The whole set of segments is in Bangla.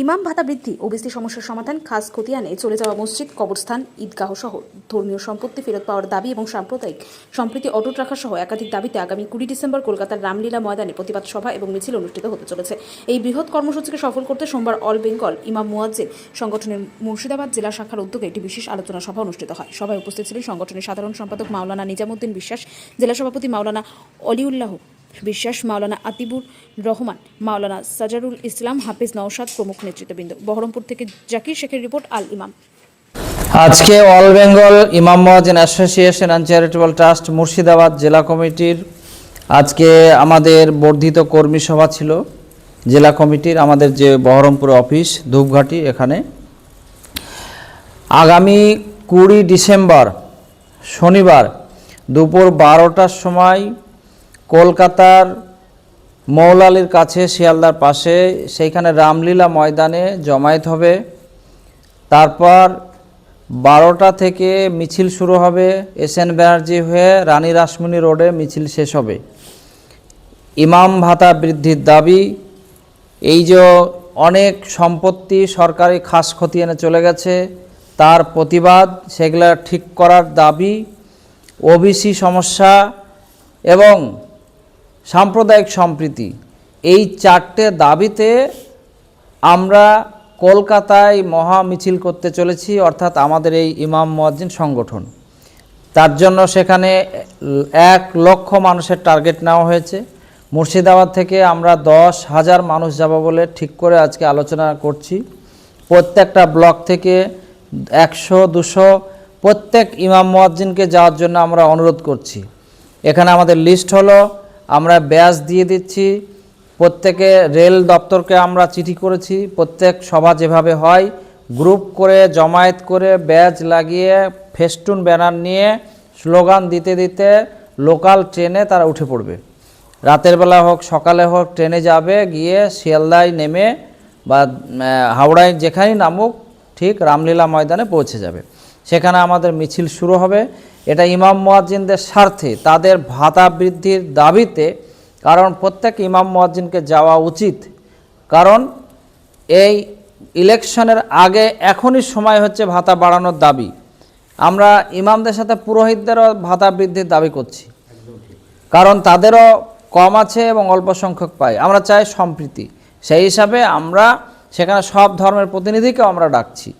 ইমাম ভাতা বৃদ্ধি, ওবিসি সমস্যার সমাধান, খাস খতিয়ানে চলে যাওয়া মসজিদ, কবরস্থান, ঈদগাহ সহ ধর্মীয় সম্পত্তি ফেরত পাওয়ার দাবি এবং সাম্প্রদায়িক সম্প্রীতি অটুট রাখা সহ একাধিক দাবিতে আগামী কুড়ি ডিসেম্বর কলকাতার রামলীলা ময়দানে প্রতিবাদ সভা এবং মিছিল অনুষ্ঠিত হতে চলেছে। এই বৃহৎ কর্মসূচিকে সফল করতে সোমবার অল বেঙ্গল ইমাম মুয়াজ্জিন সংগঠনের মুর্শিদাবাদ জেলা শাখার উদ্যোগে একটি বিশেষ আলোচনা সভা অনুষ্ঠিত হয়। সভায় উপস্থিত ছিলেন সংগঠনের সাধারণ সম্পাদক মাওলানা নিজামুদ্দিন বিশ্বাস, জেলা সভাপতি মাওলানা অলিউল্লাহ বিশ্বাস মাওলানা আতিবুর রহমান, মাওলানা সাজারুল ইসলাম হাফিজ নওশাদ প্রমুখ নেতৃত্ববৃন্দ। বহরমপুর থেকে জাকির শেখের রিপোর্ট, আল ইমাম। আজকে অল বেঙ্গল ইমাম মহাজিন association and charitable trust Murshidabad জেলা কমিটির আজকে আমাদের বর্ধিত কর্মী সভা ছিল। জেলা কমিটির আমাদের যে বহরমপুর অফিস, ধূপঘাটি এখানে। আগামী কুড়ি ডিসেম্বর শনিবার দুপুর বারোটার সময় কলকাতার মৌলালির কাছে শিয়ালদার পাশে, সেইখানে রামলীলা ময়দানে জমায়েত হবে। তারপর বারোটা থেকে মিছিল শুরু হবে। এস এন ব্যানার্জি হয়ে রানী রাসমণি রোডে মিছিল শেষ হবে। ইমাম ভাতা বৃদ্ধির দাবি, এই যে অনেক সম্পত্তি সরকারি খাস খতিয়ানে চলে গেছে, তার প্রতিবাদ, সেগুলা ঠিক করার দাবি, ওবিসি সমস্যা এবং সাম্প্রদায়িক সম্প্রীতি। এই চারটে দাবিতে আমরা কলকাতায় মহা মিছিল করতে চলেছি, অর্থাৎ আমাদের এই ইমাম মুয়াজ্জিন সংগঠন। তার জন্য সেখানে এক লক্ষ মানুষের টার্গেট নেওয়া হয়েছে। মুর্শিদাবাদ থেকে আমরা দশ হাজার মানুষ যাব বলে ঠিক করে আজকে আলোচনা করছি। প্রত্যেকটা ব্লক থেকে একশো, দুশো প্রত্যেক ইমাম মুয়াজ্জিনকে যাওয়ার জন্য আমরা অনুরোধ করছি। এখানে আমাদের লিস্ট হলো আমরা ব্যাজ দিয়ে দিচ্ছি। প্রত্যেকে রেল দপ্তরকে আমরা চিঠি করেছি। প্রত্যেক সভা যেভাবে হয়, গ্রুপ করে, জমায়েত করে ব্যাজ লাগিয়ে, ফেস্টুন ব্যানার নিয়ে স্লোগান দিতে দিতে লোকাল ট্রেনে তারা উঠে পড়বে। রাতের বেলা হোক, সকালে হোক, ট্রেনে যাবে, গিয়ে শিয়ালদায় নেমে বা হাওড়ায় যেখানেই নামুক, ঠিক রামলীলা ময়দানে পৌঁছে যাবে। সেখানে আমাদের মিছিল শুরু হবে। এটা ইমাম মুয়াজ্জিনদের স্বার্থে, তাদের ভাতা বৃদ্ধির দাবিতে, কারণ প্রত্যেক ইমাম মুয়াজ্জিনকে যাওয়া উচিত। কারণ এই ইলেকশনের আগে এখনই সময় হচ্ছে ভাতা বাড়ানোর দাবি। আমরা ইমামদের সাথে পুরোহিতদেরও ভাতা বৃদ্ধির দাবি করছি। কারণ তাদেরও কম আছে এবং অল্প সংখ্যক পায়। আমরা চাই সম্প্রীতি। সেই হিসাবে আমরা সেখানে সব ধর্মের প্রতিনিধিকেও আমরা ডাকছি।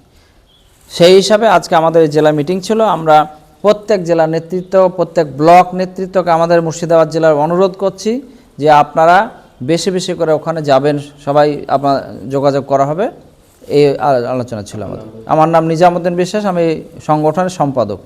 সেই হিসাবে আজকে আমাদের জেলা মিটিং ছিল। আমরা প্রত্যেক জেলা নেতৃত্ব, প্রত্যেক ব্লক নেতৃত্বকে আমাদের মুর্শিদাবাদ জেলার অনুরোধ করছি যে আপনারা বেশি বেশি করে ওখানে যাবেন, সবাই আপনার যোগাযোগ করা হবে। এই আলোচনা ছিল আমাদের। আমার নাম নিজামুদ্দিন বিশ্বাস, আমি সংগঠনের সম্পাদক।